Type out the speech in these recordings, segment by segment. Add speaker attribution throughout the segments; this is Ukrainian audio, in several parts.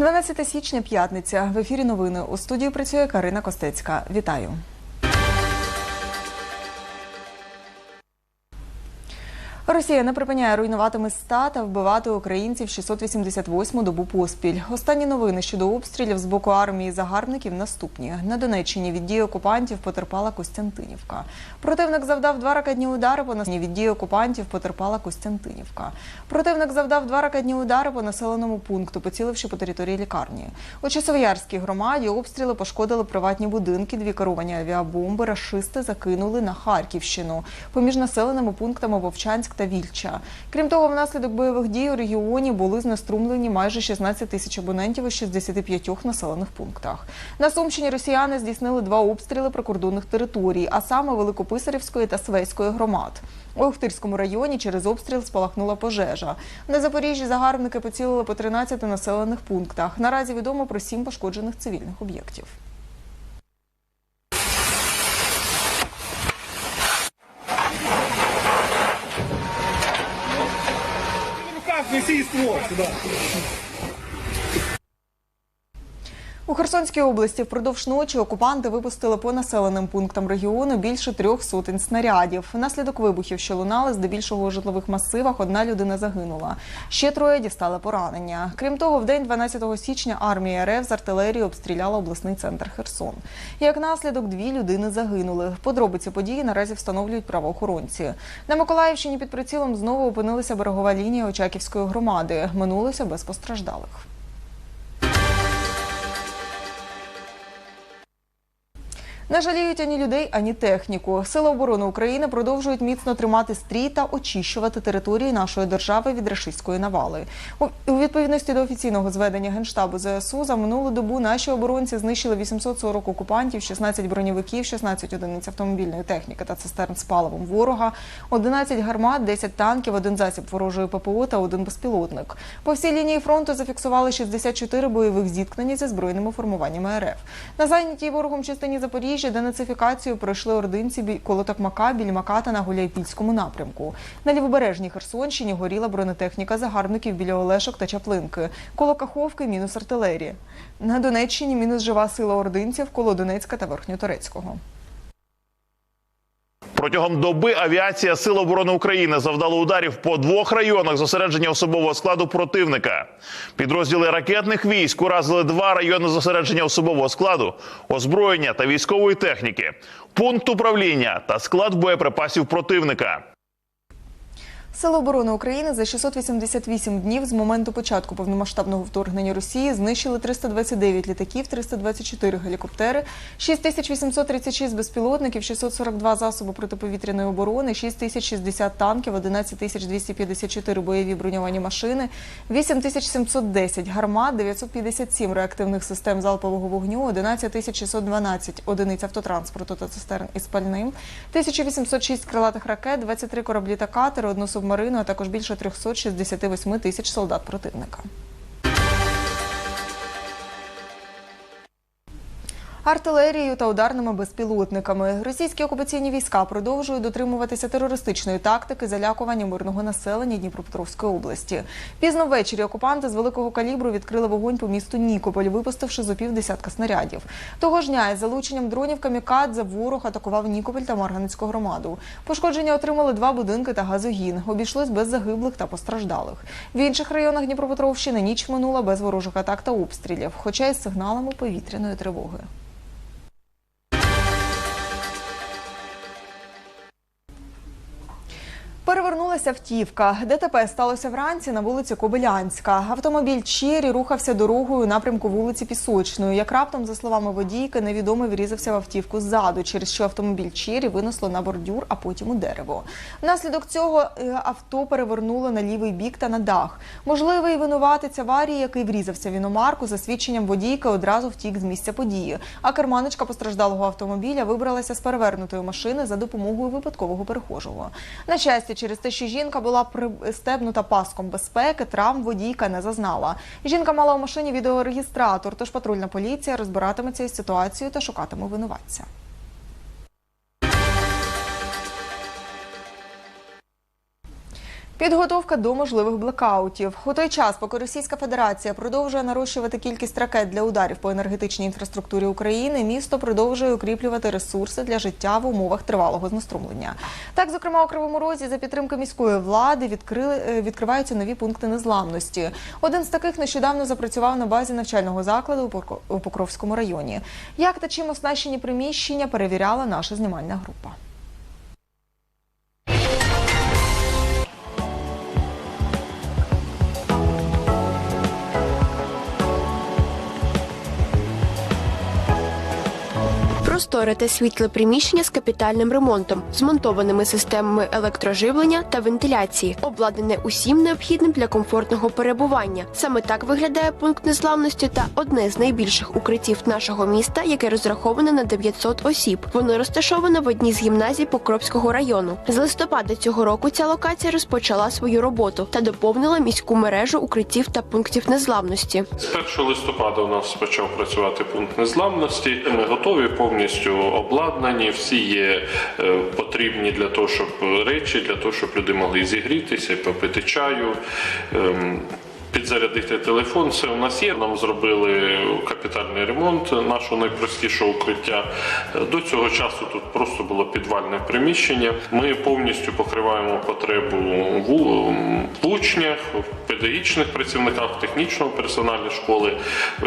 Speaker 1: 12 січня, п'ятниця. В ефірі новини. У студії працює Карина Костецька. Вітаю. Росія не припиняє руйнувати міста та вбивати українців 688-му добу поспіль. Останні новини щодо обстрілів з боку армії загарбників наступні. На Донеччині від дії окупантів потерпала Костянтинівка. Противник завдав два ракетні удари по населенню. Від дії окупантів потерпала Костянтинівка. Противник завдав два ракетні удари по населеному пункту, поціливши по території лікарні. У Часовоярській громаді обстріли пошкодили приватні будинки, дві керовані авіабомби. Рашисти закинули на Харківщину поміж населеними пунктами Вовчанськ та Вільча. Крім того, внаслідок бойових дій у регіоні були знеструмлені майже 16 тисяч абонентів у 65 населених пунктах. На Сумщині росіяни здійснили два обстріли прикордонних територій, а саме Великописарівської та Свейської громад. У Охтирському районі через обстріл спалахнула пожежа. На Запоріжжі загарбники поцілили по 13 населених пунктах. Наразі відомо про сім пошкоджених цивільних об'єктів.
Speaker 2: В руках неси ствол сюда.
Speaker 1: У Херсонській області впродовж ночі окупанти випустили по населеним пунктам регіону більше трьох сотень снарядів. Внаслідок вибухів, що лунали здебільшого у житлових масивах, одна людина загинула. Ще троє дістали поранення. Крім того, в день 12 січня армія РФ з артилерії обстріляла обласний центр Херсон. Як наслідок, дві людини загинули. Подробиці події наразі встановлюють правоохоронці. На Миколаївщині під прицілом знову опинилася берегова лінія Очаківської громади. Минулося без постраждалих. Не жаліють ані людей, ані техніку. Сили оборони України продовжують міцно тримати стрій та очищувати території нашої держави від рашистської навали. У відповідності до офіційного зведення генштабу ЗСУ за минулу добу наші оборонці знищили 840 окупантів, 16 броньовиків, 16 одиниць автомобільної техніки та цистерн з паливом ворога, 11 гармат, 10 танків, один засіб ворожої ППО та один безпілотник. По всій лінії фронту зафіксували 64 бойових зіткнення зі збройними формуваннями РФ. На зайнятій ворогом частині Запоріжжя денацифікацію пройшли ординці Колотокмака, коло Токмака, Більмака та на Гуляйпільському напрямку. На лівобережній Херсонщині горіла бронетехніка загарбників біля Олешок та Чаплинки. Коло Каховки мінус артилерії. На Донеччині мінус жива сила ординців коло Донецька та Верхньоторецького.
Speaker 3: Протягом доби авіація Сил оборони України завдала ударів по двох районах зосередження особового складу противника. Підрозділи ракетних військ уразили два райони зосередження особового складу, озброєння та військової техніки, пункт управління та склад боєприпасів противника.
Speaker 1: Сили оборони України за 688 днів з моменту початку повномасштабного вторгнення Росії знищили 329 літаків, 324 гелікоптери, 6836 безпілотників, 642 засоби протиповітряної оборони, 6060 танків, 11254 бойові броньовані машини, 8710 гармат, 957 реактивних систем залпового вогню, 11612 одиниць автотранспорту та цистерн із пальним, 1806 крилатих ракет, 23 кораблі та катери, одну субмарину, а також більше 368 тисяч солдат противника. Артилерією та ударними безпілотниками російські окупаційні війська продовжують дотримуватися терористичної тактики залякування мирного населення Дніпропетровської області. Пізно ввечері окупанти з великого калібру відкрили вогонь по місту Нікополь, випустивши зо пів десятка снарядів. Того ж дня із залученням дронів камікадзе ворог атакував Нікополь та Марганецьку громаду. Пошкодження отримали два будинки та газогін. Обійшлось без загиблих та постраждалих. В інших районах Дніпропетровщини ніч минула без ворожих атак та обстрілів, хоча із сигналами повітряної тривоги. повернули. Перевернулася автівка. ДТП сталося вранці на вулиці Кобилянська. Автомобіль Чері рухався дорогою у напрямку вулиці Пісочної. Як раптом, за словами водійки, невідомий врізався в автівку ззаду, через що автомобіль Чері винесло на бордюр, а потім у дерево. Внаслідок цього е, авто перевернуло на лівий бік та на дах. Можливий винуватець аварії, який врізався в іномарку, за свідченням водійки одразу втік з місця події. А керманичка постраждалого автомобіля вибралася з перевернутої машини за допомогою випадкового перехожого. На щастя, через те, що жінка була пристебнута паском безпеки, травм водійка не зазнала. Жінка мала у машині відеорегістратор, тож патрульна поліція розбиратиметься із ситуацією та шукатиме винуватця. Підготовка до можливих блекаутів. У той час, поки Російська Федерація продовжує нарощувати кількість ракет для ударів по енергетичній інфраструктурі України, місто продовжує укріплювати ресурси для життя в умовах тривалого знеструмлення. Так, зокрема, у Кривому Розі за підтримки міської влади відкрили, е, відкриваються нові пункти незламності. Один з таких нещодавно запрацював на базі навчального закладу у Покровському районі. Як та чим оснащені приміщення перевіряла наша знімальна група.
Speaker 4: Просторе світле приміщення з капітальним ремонтом, змонтованими системами електроживлення та вентиляції, обладнане усім необхідним для комфортного перебування. Саме так виглядає пункт незламності та одне з найбільших укриттів нашого міста, яке розраховане на 900 осіб. Воно розташоване в одній з гімназій Покровського району. З листопада цього року ця локація розпочала свою роботу та доповнила міську мережу укриттів та пунктів незламності.
Speaker 5: З 1 листопада у нас почав працювати пункт незламності. Ми готові повністю обладнані. Всі є е, потрібні для того, щоб речі, для того, щоб люди могли зігрітися, попити чаю. Підзарядити телефон, все у нас є. Нам зробили капітальний ремонт нашого найпростішого укриття. До цього часу тут просто було підвальне приміщення. Ми повністю покриваємо потребу в учнях, в педагогічних працівниках, в технічному персоналі школи.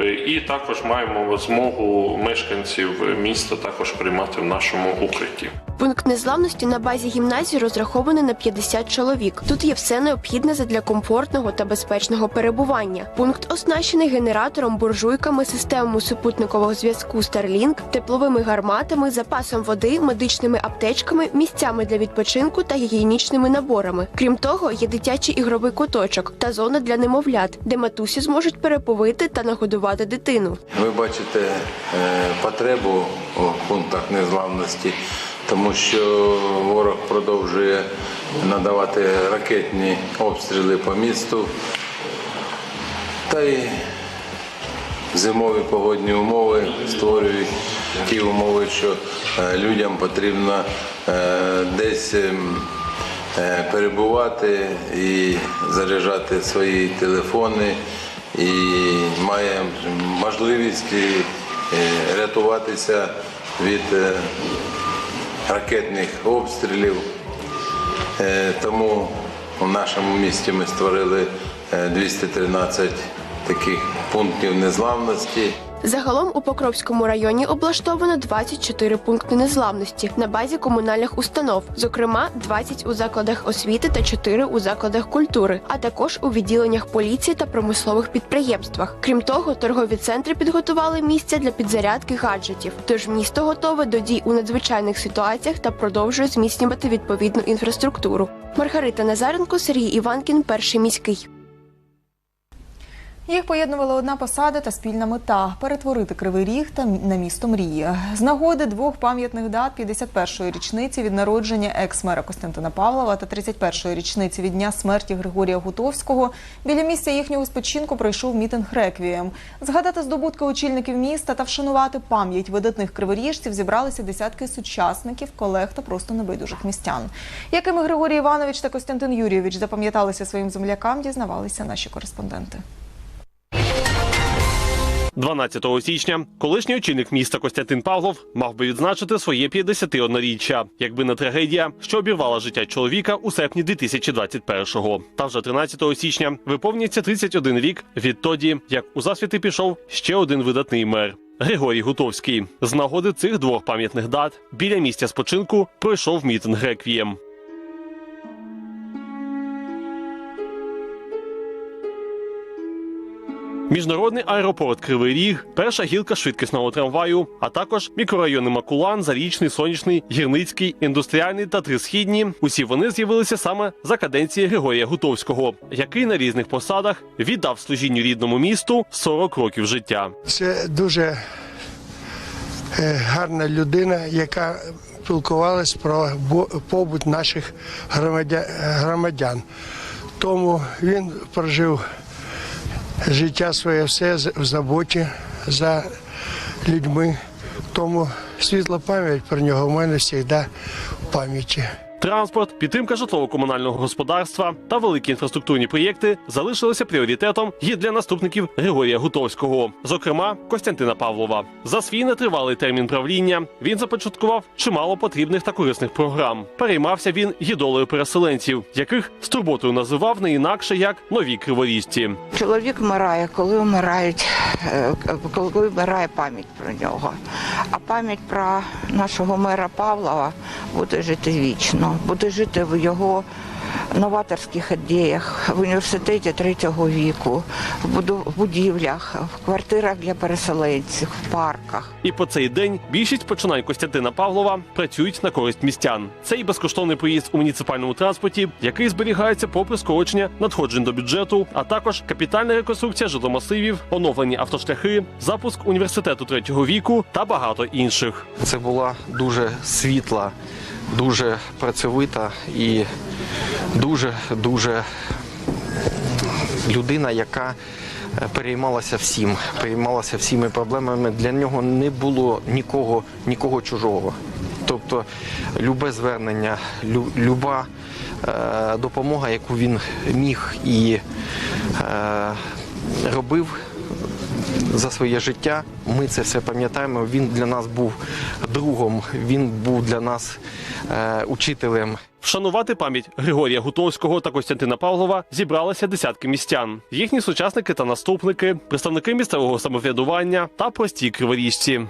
Speaker 5: Е, І також маємо змогу мешканців міста також приймати в нашому укритті.
Speaker 4: Пункт незламності на базі гімназії розрахований на 50 чоловік. Тут є все необхідне задля комфортного та безпечного перебування. Пункт оснащений генератором, буржуйками, системами супутникового зв'язку Starlink, тепловими гарматами, запасом води, медичними аптечками, місцями для відпочинку та гігієнічними наборами. Крім того, є дитячий ігровий куточок та зона для немовлят, де матусі зможуть переповити та нагодувати дитину.
Speaker 6: Ви бачите е, потребу у пунктах незламності, тому що ворог продовжує надавати ракетні обстріли по місту. Та й зимові погодні умови створюють ті умови, що е, людям потрібно е, десь ем, е, перебувати і заряджати свої телефони, і має можливість рятуватися від ракетних обстрілів. Тому у нашому місті ми створили е, 213 таких пунктів незламності.
Speaker 4: Загалом у Покровському районі облаштовано 24 пункти незламності на базі комунальних установ, зокрема 20 у закладах освіти та 4 у закладах культури, а також у відділеннях поліції та промислових підприємствах. Крім того, торгові центри підготували місця для підзарядки гаджетів. Тож місто готове до дій у надзвичайних ситуаціях та продовжує зміцнювати відповідну інфраструктуру. Маргарита Назаренко, Сергій Іванкін, перший міський.
Speaker 1: Їх поєднувала одна посада та спільна мета перетворити кривий ріг та на місто мрії. З нагоди двох пам'ятних дат 51-ї річниці від народження екс-мера Костянтина Павлова та 31-ї річниці від дня смерті Григорія Гутовського біля місця їхнього спочинку пройшов мітинг реквієм. Згадати здобутки очільників міста та вшанувати пам'ять видатних криворіжців зібралися десятки сучасників, колег та просто небайдужих містян. Якими Григорій Іванович та Костянтин Юрійович запам'яталися своїм землякам, дізнавалися наші кореспонденти.
Speaker 7: 12 січня колишній очільник міста Костянтин Павлов мав би відзначити своє 51-річчя, якби не трагедія, що обірвала життя чоловіка у серпні 2021-го. Та вже 13 січня виповнюється 31 рік відтоді, як у засвіти пішов ще один видатний мер. Григорій Гутовський з нагоди цих двох пам'ятних дат біля місця спочинку пройшов мітинг реквієм. Міжнародний аеропорт Кривий Ріг, перша гілка швидкісного трамваю, а також мікрорайони Макулан, Зарічний, Сонячний, Гірницький, індустріальний та Трисхідні. Усі вони з'явилися саме за каденції Григорія Гутовського, який на різних посадах віддав служінню рідному місту 40 років життя.
Speaker 8: Це дуже е, гарна людина, яка спілкувалась про побут наших громадя- громадян. Тому він прожив життя своє все в заботі за людьми. Тому світла пам'ять про нього в мене завжди в пам'яті.
Speaker 7: Транспорт, підтримка житлово-комунального господарства та великі інфраструктурні проєкти залишилися пріоритетом і для наступників Григорія Гутовського, зокрема Костянтина Павлова. За свій нетривалий термін правління він започаткував чимало потрібних та корисних програм. Переймався він і переселенців, яких з турботою називав не інакше як нові криворізці.
Speaker 9: Чоловік вмирає, коли вмирають, е, коли вмирає пам'ять про нього. А пам'ять про нашого мера Павлова буде жити вічно, буде жити в його новаторських ідеях, в університеті третього віку, в в будівлях, в квартирах для переселенців, в парках.
Speaker 7: І по цей день більшість починань Костянтина Павлова працюють на користь містян. Це і безкоштовний проїзд у муніципальному транспорті, який зберігається попри скорочення надходжень до бюджету, а також капітальна реконструкція житломасивів, оновлені автошляхи, запуск університету третього віку та багато інших.
Speaker 10: Це була дуже світла, дуже працьовита і дуже дуже людина, яка е, переймалася всім, переймалася всіми проблемами. Для нього не було нікого, нікого чужого. Тобто любе звернення, лю- люба е, допомога, яку він міг і е, робив за своє життя. Ми це все пам'ятаємо. Він для нас був другом, він був для нас е, учителем.
Speaker 7: Вшанувати пам'ять Григорія Гутовського та Костянтина Павлова зібралися десятки містян. Їхні сучасники та наступники, представники місцевого самоврядування та прості криворіжці.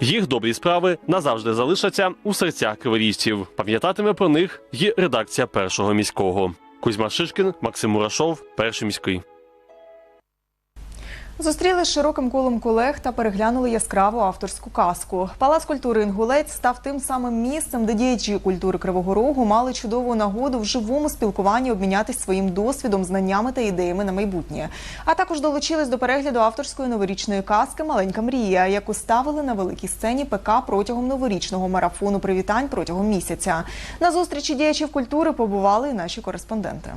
Speaker 7: Їх добрі справи назавжди залишаться у серцях криворіжців. Пам'ятатиме про них і редакція першого міського. Кузьма Шишкін, Максим Мурашов, перший міський.
Speaker 1: Зустріли з широким колом колег та переглянули яскраву авторську казку. Палац культури Інгулець став тим самим місцем, де діячі культури Кривого Рогу мали чудову нагоду в живому спілкуванні обмінятися своїм досвідом, знаннями та ідеями на майбутнє. А також долучились до перегляду авторської новорічної казки Маленька мрія, яку ставили на великій сцені ПК протягом новорічного марафону привітань протягом місяця. На зустрічі діячів культури побували і наші кореспонденти.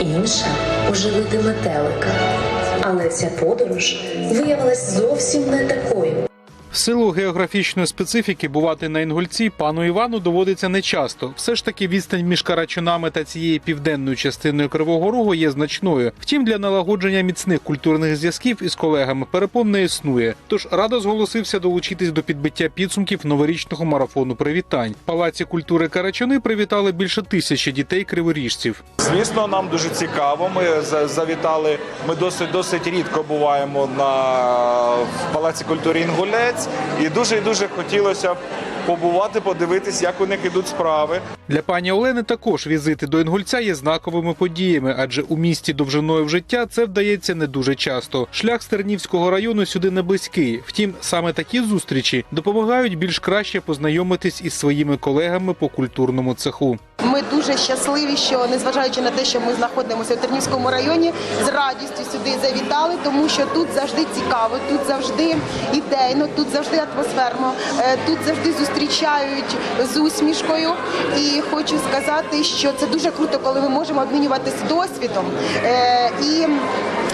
Speaker 11: інша уже види метелика. Але ця подорож виявилась зовсім не такою.
Speaker 12: В силу географічної специфіки бувати на Інгульці пану Івану доводиться нечасто. Все ж таки відстань між Карачунами та цією південною частиною Кривого Рогу є значною. Втім, для налагодження міцних культурних зв'язків із колегами перепон не існує. Тож радо зголосився долучитись до підбиття підсумків новорічного марафону привітань. В Палаці культури Карачуни привітали більше тисячі дітей криворіжців.
Speaker 2: Звісно, нам дуже цікаво. Ми завітали. Ми досить досить рідко буваємо на в Палаці культури Інгулець, і дуже і дуже хотілося б побувати, подивитись, як у них ідуть справи.
Speaker 12: Для пані Олени також візити до Інгульця є знаковими подіями, адже у місті довжиною в життя це вдається не дуже часто. Шлях з Тернівського району сюди не близький. Втім, саме такі зустрічі допомагають більш краще познайомитись із своїми колегами по культурному цеху.
Speaker 13: Ми дуже щасливі, що незважаючи на те, що ми знаходимося в Тернівському районі, з радістю сюди завітали, тому що тут завжди цікаво, тут завжди ідейно, тут завжди атмосферно, е, тут завжди зустрічають з усмішкою. І хочу сказати, що це дуже круто, коли ми можемо обмінюватися досвідом е, і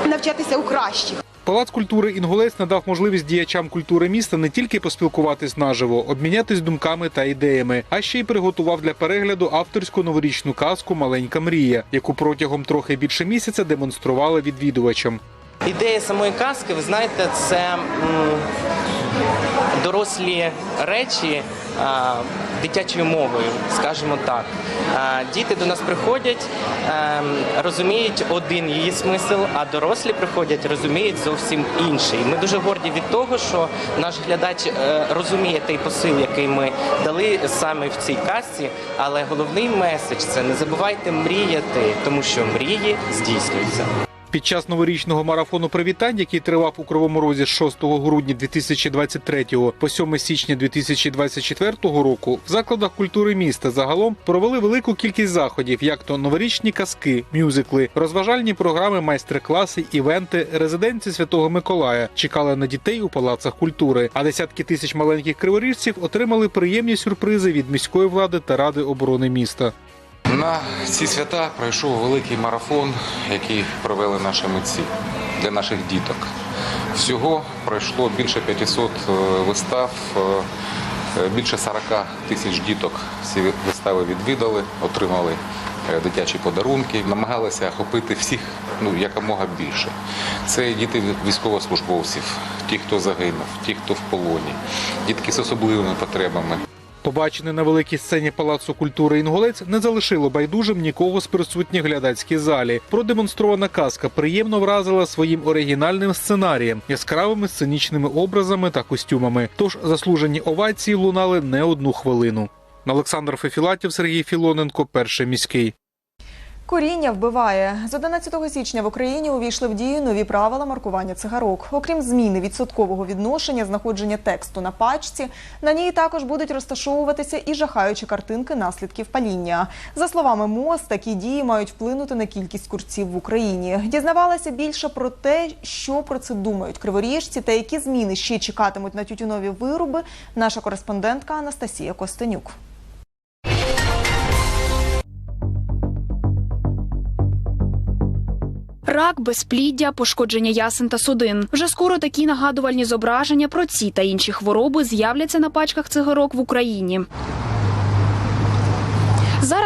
Speaker 13: навчатися у кращих.
Speaker 12: Палац культури Інгулець надав можливість діячам культури міста не тільки поспілкуватись наживо, обмінятись думками та ідеями, а ще й приготував для перегляду авторську новорічну казку Маленька мрія, яку протягом трохи більше місяця демонстрували відвідувачам.
Speaker 14: Ідея самої казки, ви знаєте, це дорослі речі дитячою мовою, скажімо так. Діти до нас приходять, розуміють один її смисл, а дорослі приходять, розуміють зовсім інший. Ми дуже горді від того, що наш глядач е, розуміє той посил, який ми дали саме в цій казці. Але головний меседж це не забувайте мріяти, тому що мрії здійснюються.
Speaker 12: Під час новорічного марафону привітань, який тривав у Кривому Розі з 6 грудня 2023 по 7 січня 2024 року, в закладах культури міста загалом провели велику кількість заходів, як то новорічні казки, мюзикли, розважальні програми, майстер-класи, івенти, резиденції Святого Миколая чекали на дітей у палацах культури. А десятки тисяч маленьких криворіжців отримали приємні сюрпризи від міської влади та ради оборони міста.
Speaker 10: На ці свята пройшов великий марафон, який провели наші митці.
Speaker 15: для наших діток. Всього пройшло більше 500 е, вистав, е, е, більше 40 тисяч діток ці вистави відвідали, отримали дитячі подарунки, намагалися охопити всіх ну, якомога більше. Це діти військовослужбовців, ті, хто загинув, ті, хто в полоні, дітки з особливими потребами.
Speaker 12: Побачене на великій сцені Палацу культури Інгулець не залишило байдужим нікого з присутніх глядацькій залі. Продемонстрована казка приємно вразила своїм оригінальним сценарієм, яскравими сценічними образами та костюмами. Тож заслужені овації лунали не одну хвилину. Олександр Фефілатів, Сергій Філоненко, перший міський.
Speaker 1: Коріння вбиває з 11 січня в Україні увійшли в дію нові правила маркування цигарок. Окрім зміни відсоткового відношення, знаходження тексту на пачці, на ній також будуть розташовуватися і жахаючі картинки наслідків паління. За словами МОЗ, такі дії мають вплинути на кількість курців в Україні. Дізнавалася більше про те, що про це думають криворіжці та які зміни ще чекатимуть на тютюнові вироби. Наша кореспондентка Анастасія Костенюк.
Speaker 16: Рак, безпліддя, пошкодження ясен та судин. Вже скоро такі нагадувальні зображення про ці та інші хвороби з'являться на пачках цигарок в Україні.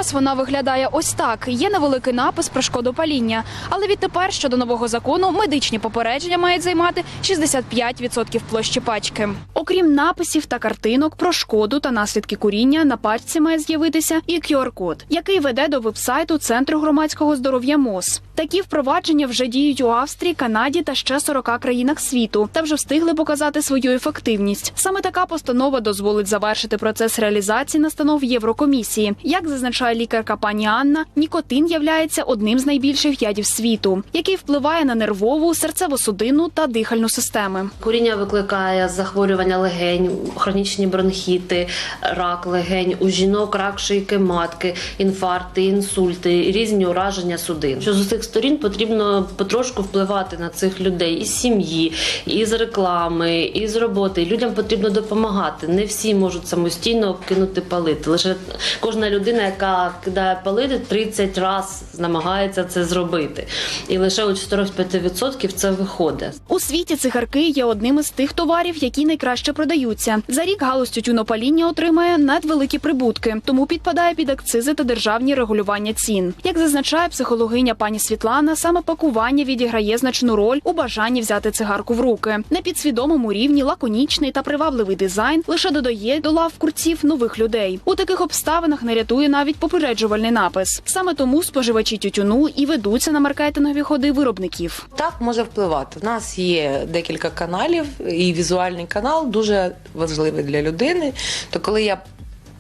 Speaker 16: Зараз вона виглядає ось так. Є невеликий напис про шкоду паління. Але відтепер щодо нового закону медичні попередження мають займати 65% площі пачки. Окрім написів та картинок про шкоду та наслідки куріння, на пачці має з'явитися і QR-код, який веде до вебсайту Центру громадського здоров'я МОЗ. Такі впровадження вже діють у Австрії, Канаді та ще 40 країнах світу та вже встигли показати свою ефективність. Саме така постанова дозволить завершити процес реалізації настанов Єврокомісії. Як зазначає лікарка пані Анна, нікотин являється одним з найбільших ядів світу, який впливає на нервову, серцево-судинну та дихальну системи.
Speaker 17: Куріння викликає захворювання легень, хронічні бронхіти, рак легень, у жінок рак шийки матки, інфаркти, інсульти, різні ураження судин. Що з усіх сторін потрібно потрошку впливати на цих людей із сім'ї, із реклами, із роботи. Людям потрібно допомагати. Не всі можуть самостійно кинути палити. Лише кожна людина, яка кидає палити, 30 разів намагається це зробити. І лише у 45% це виходить.
Speaker 16: У світі цигарки є одним із тих товарів, які найкраще продаються. За рік галузь тютюнопаління отримає надвеликі прибутки, тому підпадає під акцизи та державні регулювання цін. Як зазначає психологиня пані Світлана, саме пакування відіграє значну роль у бажанні взяти цигарку в руки. На підсвідомому рівні лаконічний та привабливий дизайн лише додає до лав курців нових людей. У таких обставинах не рятує навіть попереджувальний напис. Саме тому споживачі тютюну і ведуться на маркетингові ходи виробників.
Speaker 18: Так може впливати. У нас є декілька каналів, і візуальний канал дуже важливий для людини. То коли я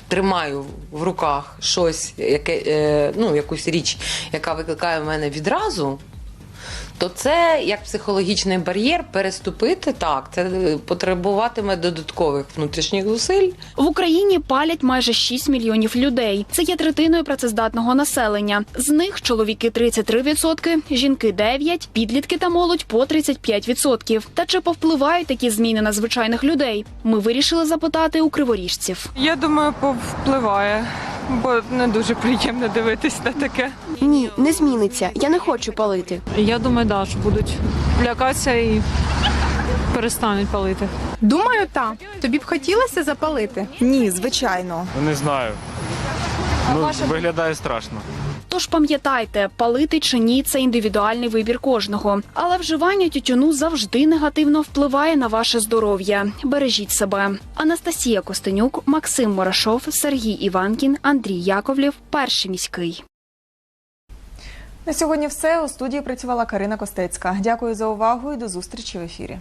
Speaker 18: тримаю в руках щось, яке, е, ну, якусь річ, яка викликає в мене відразу. То це як психологічний бар'єр переступити так. Це потребуватиме додаткових внутрішніх зусиль.
Speaker 16: В Україні палять майже 6 мільйонів людей. Це є третиною працездатного населення. З них чоловіки 33%, жінки 9%, підлітки та молодь по 35%. Та чи повпливають такі зміни на звичайних людей? Ми вирішили запитати у криворіжців.
Speaker 19: Я думаю, повпливає, бо не дуже приємно дивитись на таке.
Speaker 4: Ні, не зміниться. Я не хочу палити.
Speaker 19: Я думаю, да, що будуть лякатися і перестануть палити.
Speaker 20: Думаю, так. Тобі б хотілося запалити?
Speaker 21: Ні, звичайно.
Speaker 22: Не знаю. Ну, виглядає страшно.
Speaker 16: Тож пам'ятайте, палити чи ні це індивідуальний вибір кожного. Але вживання тютюну завжди негативно впливає на ваше здоров'я. Бережіть себе. Анастасія Костенюк, Максим Морошов, Сергій Іванкін, Андрій Яковлєв, перший міський.
Speaker 1: На сьогодні все у студії працювала Карина Костецька. Дякую за увагу і до зустрічі в ефірі.